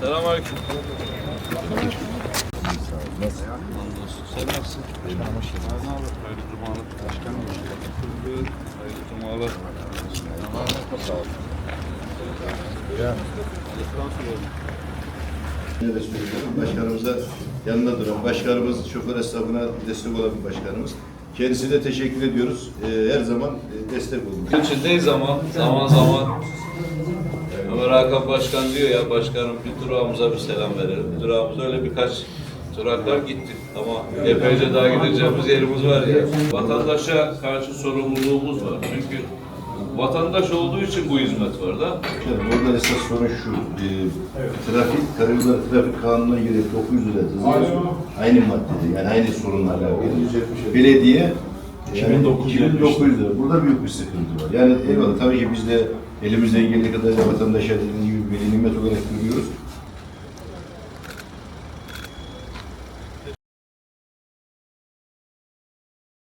Selamünaleyküm. Nasıl? Sen nasılsın? Ne haber? Hayırlı cumalar. Başkanım. Hayırlı cumalar. Sağ ol. Ya. Evet söylüyorum. Başkanımıza yanında duran, başkanımız şoför esnafına destek olan bir başkanımız. Kendisine teşekkür ediyoruz. Ee, her zaman destek olmuş. İçindeyiz ama zaman zaman Ömer Hakan Başkan diyor ya başkanım bir durağımıza bir selam verelim. Bir durağımıza öyle birkaç duraklar gittik ama epeyce daha gideceğimiz yerimiz var ya. Vatandaşa karşı sorumluluğumuz var. Çünkü vatandaş olduğu için bu hizmet var da. Yani burada esas sorun şu. E, trafik, karayolları trafik kanununa göre 900 lira aynı maddede yani aynı sorunlarla ilgili. Belediye yani 2900 lira. Burada büyük bir sıkıntı var. Yani eyvallah tabii ki biz de elimizden geldiği kadarıyla vatandaşa dediğim gibi veli nimet olarak görüyoruz.